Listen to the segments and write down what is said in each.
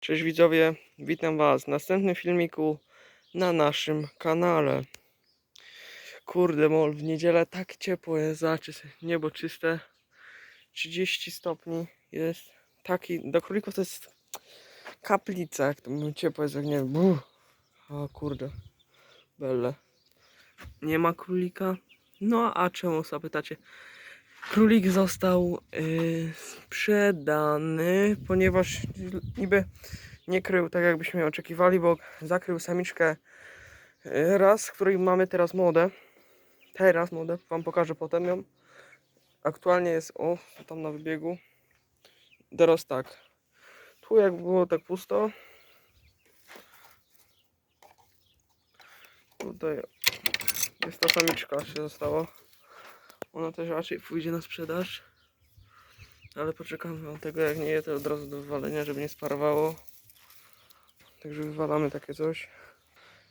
Cześć widzowie, witam was w następnym filmiku na naszym kanale. Kurde mol, w niedzielę tak ciepło jest, zobaczcie niebo czyste, 30 stopni jest, taki, do królików to jest kaplica, jak to mówię, ciepło jest, jak nie wiem, o kurde, belle. Nie ma królika, no a czemu zapytacie? Królik został yy, sprzedany, ponieważ niby nie krył tak jakbyśmy oczekiwali, bo zakrył samiczkę yy, raz, której mamy teraz modę. Teraz modę, wam pokażę potem ją. Aktualnie jest, o, tam na wybiegu. Teraz tak. Tu jak było tak pusto. Tutaj jest ta samiczka się została. Ona też raczej pójdzie na sprzedaż. Ale poczekamy od tego, jak nie je, to od razu do wywalenia, żeby nie sparowało. Także wywalamy takie coś.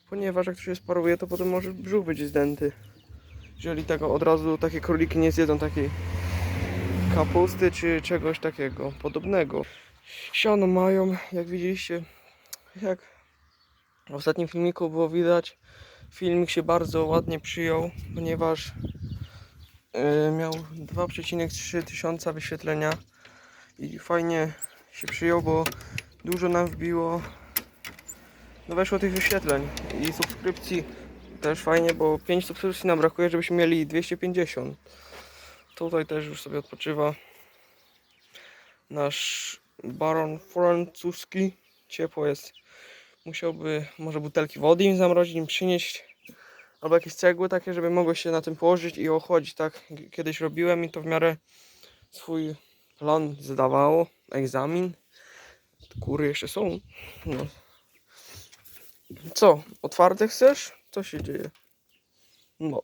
Ponieważ jak to się sparuje, to potem może brzuch być zdęty. Jeżeli tego od razu takie króliki nie zjedzą takiej kapusty czy czegoś takiego podobnego. Siano mają, jak widzieliście, jak w ostatnim filmiku było widać, filmik się bardzo ładnie przyjął, ponieważ miał 2,3 tysiąca wyświetlenia i fajnie się przyjął, bo dużo nam wbiło no weszło tych wyświetleń i subskrypcji też fajnie, bo 5 subskrypcji nam brakuje, żebyśmy mieli 250 tutaj też już sobie odpoczywa nasz baron francuski. Ciepło jest. Musiałby może butelki wody im zamrozić, im przynieść albo jakieś cegły takie, żeby mogło się na tym położyć i ochłodzić, tak kiedyś robiłem i to w miarę swój plan zdawało, egzamin. Kury jeszcze są. No. Co, otwarte chcesz? Co się dzieje? No.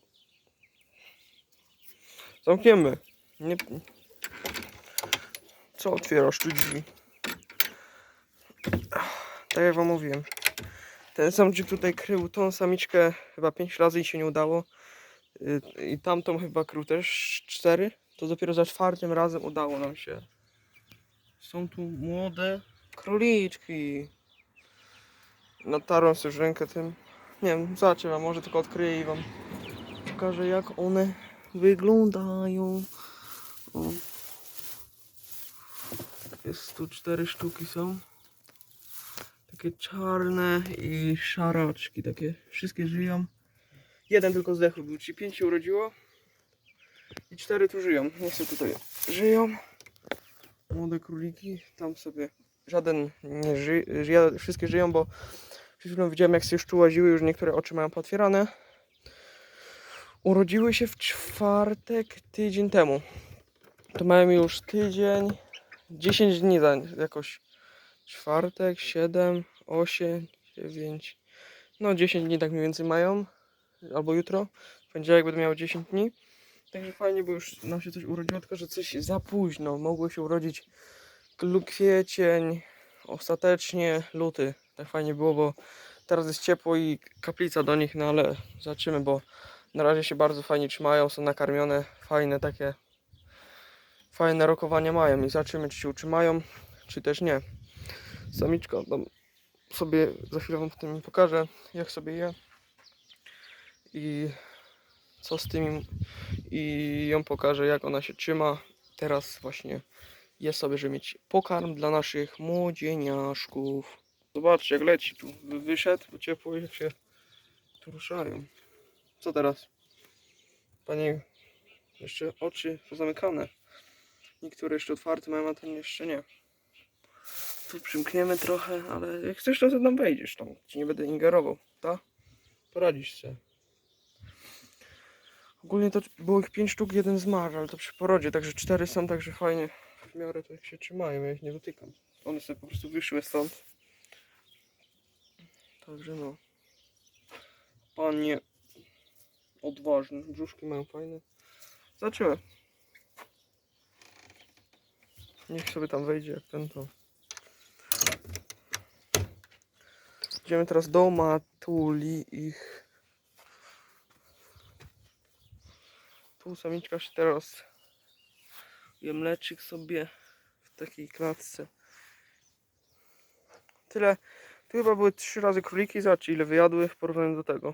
Zamkniemy. Nie... Co otwierasz tu drzwi? Tak jak wam mówiłem. Ten samczyk tutaj krył tą samiczkę chyba 5 razy i się nie udało. Y, I tamtą chyba krył też 4. To dopiero za czwartym razem udało nam się. Są tu młode króliczki. Natarłem sobie już rękę tym. Nie wiem, zobaczę wam, może tylko odkryję i wam pokażę jak one wyglądają. O. Jest tu cztery sztuki są takie czarne i szaraczki takie. Wszystkie żyją. Jeden tylko zdechł był, czyli pięć się urodziło. I cztery tu żyją. Niestety tutaj żyją. Młode króliki. Tam sobie żaden nie żyje. Wszystkie żyją, bo przed chwilą widziałem jak się już tu łaziły. Już niektóre oczy mają potwierane. Urodziły się w czwartek tydzień temu. To mają już tydzień, 10 dni za jakoś czwartek, 7, 8, 9, no 10 dni tak mniej więcej mają, albo jutro, w poniedziałek będę miał 10 dni. Także fajnie, bo już nam się coś urodziło, tylko że coś za późno, mogło się urodzić kwiecień, ostatecznie luty. Tak fajnie było, bo teraz jest ciepło i kaplica do nich, no ale zobaczymy, bo na razie się bardzo fajnie trzymają, są nakarmione, fajne takie, fajne rokowania mają i zobaczymy, czy się utrzymają, czy też nie samiczka tam sobie za chwilę wam potem pokażę jak sobie je i co z tym i ją pokażę jak ona się trzyma. Teraz właśnie je sobie żeby mieć pokarm dla naszych młodzieniaszków. Zobaczcie jak leci tu. Wy- wyszedł bo ciepło i się ruszają. Co teraz? Panie jeszcze oczy pozamykane. Niektóre jeszcze otwarte mają a ten jeszcze nie tu przymkniemy trochę, ale jak chcesz, to tam wejdziesz tam. Ci nie będę ingerował, tak? Poradzisz się. Ogólnie to było ich 5 sztuk, jeden zmarł, ale to przy porodzie, także cztery są, także fajnie w miarę to jak się trzymają, ja ich nie dotykam. One sobie po prostu wyszły stąd. Także no. Panie odważny, brzuszki mają fajne. Zobaczymy. Niech sobie tam wejdzie jak ten to. Idziemy teraz do matuli ich. Tu samiczka się teraz je mleczyk sobie w takiej klatce. tyle. Tu chyba były trzy razy króliki, zobaczcie ile wyjadły w porównaniu do tego.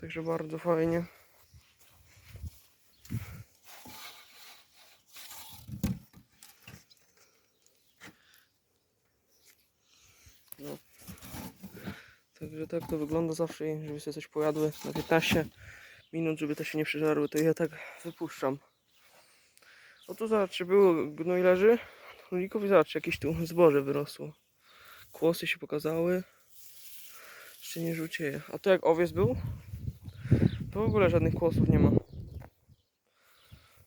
Także bardzo fajnie. No. Także tak to wygląda zawsze, żeby sobie coś pojadły na 15 minut, żeby to się nie przeżarły, to ja tak wypuszczam. O tu zobaczcie, było gnój leży, królików i zobaczcie, jakieś tu zboże wyrosło. Kłosy się pokazały. Jeszcze nie rzucieje. A to jak owiec był, to w ogóle żadnych kłosów nie ma.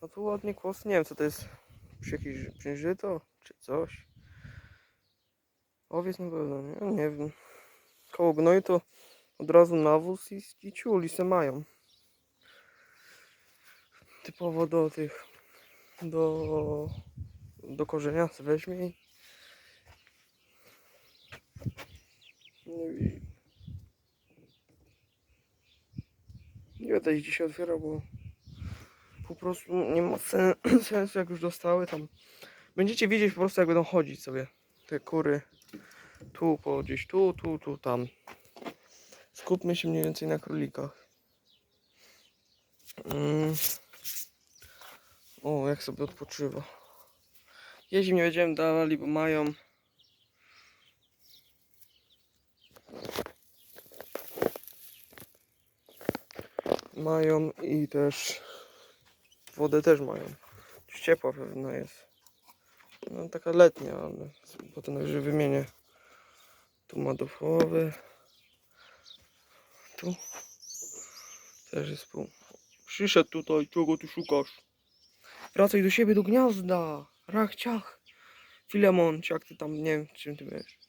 A tu ładnie kłos, nie wiem co to jest. Czy jakieś księżyto, czy coś. Owiec na pewno, nie, nie wiem. Koło gnoju to od razu nawóz i, i ciuli se mają. Typowo do tych, do, do korzenia se weźmie no i nie będę ich dzisiaj otwierał, bo po prostu nie ma sen, sensu jak już dostały tam. Będziecie widzieć po prostu jak będą chodzić sobie te kury. Tu, po gdzieś tu, tu, tu, tam. Skupmy się mniej więcej na królikach. Mm. O, jak sobie odpoczywa. Jeździ nie wiedziałem dawali, bo mają. Mają i też wodę też mają. Już Ciepła pewna jest. No taka letnia, ale potem najwyżej wymienię. Tu ma do połowy. Tu też jest pół. Przyszedł tutaj, czego tu szukasz? Wracaj do siebie, do gniazda. Rach, ciach. Filemon, jak ty tam, nie wiem, czym ty wiesz.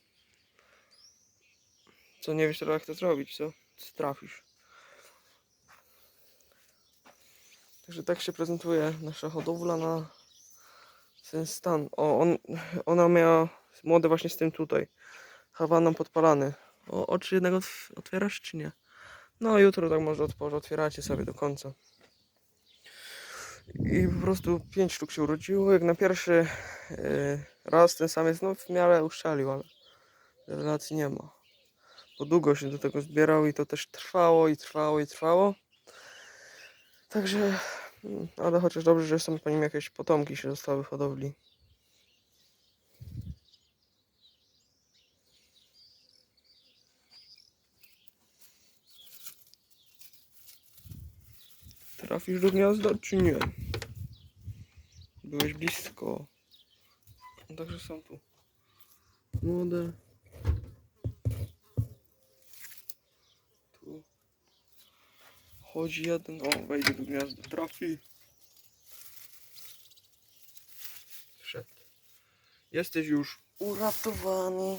Co, nie wiesz teraz jak to zrobić, co? Co trafisz. Także tak się prezentuje nasza hodowla na ten stan. O, on, ona miała młode właśnie z tym tutaj. Hawaną podpalany. O, oczy jednego otw- otwierasz czy nie? No jutro tak może otwieracie sobie do końca. I po prostu pięć sztuk się urodziło. Jak na pierwszy yy, raz ten samiec no w miarę uszczelił, ale rewelacji nie ma. Bo długo się do tego zbierał i to też trwało i trwało i trwało. Także, mm, ale chociaż dobrze, że są po nim jakieś potomki się zostały w hodowli. Trafisz do gniazda, czy nie? Byłeś blisko. Także są tu młode. Tu chodzi jeden. O, wejdzie do gniazda. Trafi. Wszedł. Jesteś już uratowany.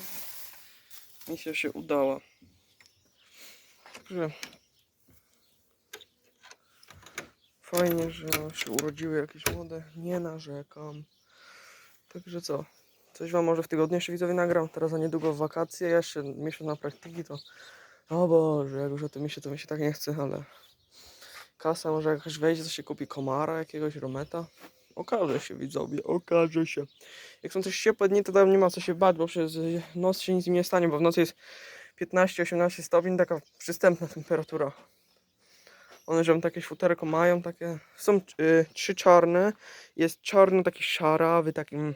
Misja się udała. Także Fajnie, że się urodziły jakieś młode. Nie narzekam. Także co? Coś wam może w tygodniu jeszcze widzowie nagram. Teraz za niedługo w wakacje. Jeszcze miesiąc na praktyki to... O Boże, jak już o tym myślę, to mi się tak nie chce, ale... Kasa może jakaś wejdzie, to się kupi komara, jakiegoś rometa. Okaże się widzowie, okaże się. Jak są coś ciepłe dni, to tam nie ma co się bać, bo przez noc się nic nie stanie, bo w nocy jest 15-18 stopni, taka przystępna temperatura. One, że takie futerko mają, takie. Są y, trzy czarne. Jest czarny, taki szarawy, takim.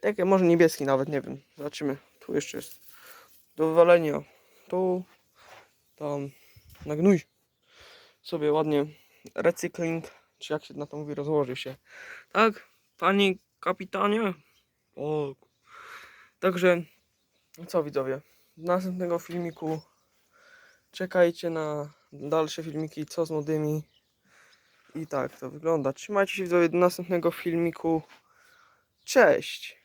Takie może niebieski nawet, nie wiem. Zobaczymy. Tu jeszcze jest. Do wywalenia. Tu. Tam. Na gnój. Sobie ładnie recykling. Czy jak się na to mówi, rozłoży się. Tak, panie kapitanie? O. Także. Co widzowie? Z następnego filmiku czekajcie na dalsze filmiki, co z młodymi. I tak to wygląda. Trzymajcie się do następnego filmiku. Cześć!